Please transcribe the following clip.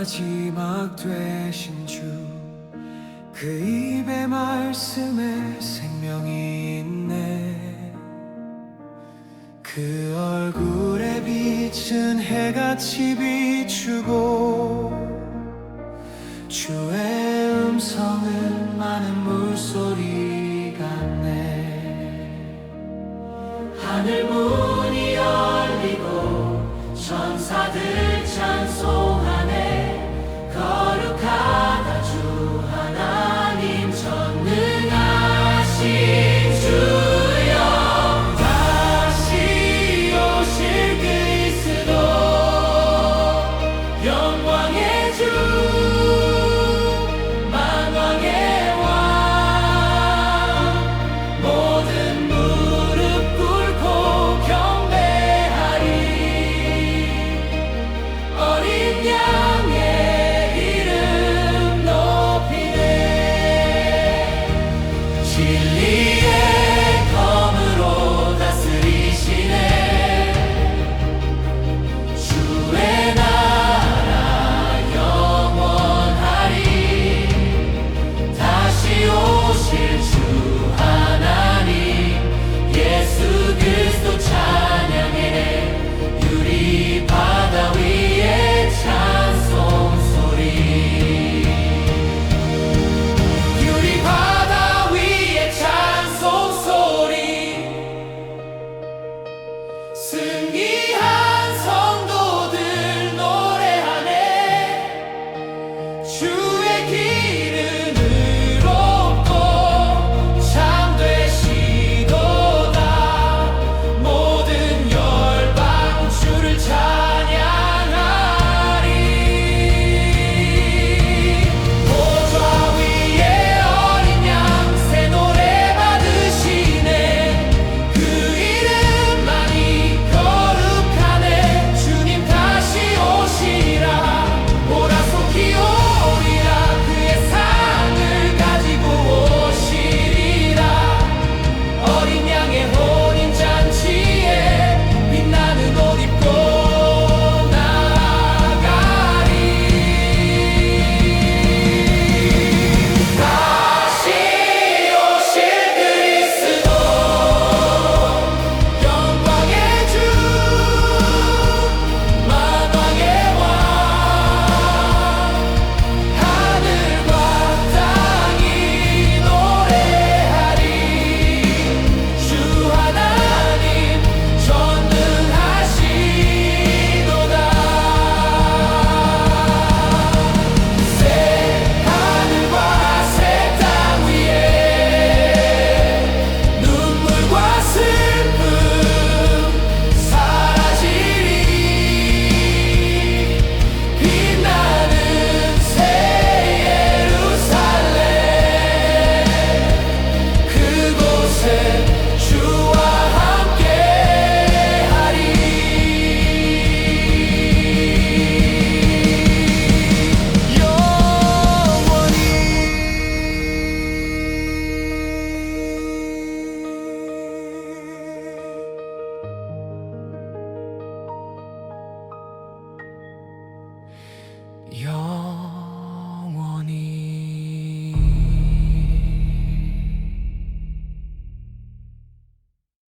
마지막 되신 주 그 입의 말씀에 생명이 있네. 그 얼굴에 빛은 해같이 비추고 주의 음성은 많은 물소리 같네. 하늘 문이 열리고 천사들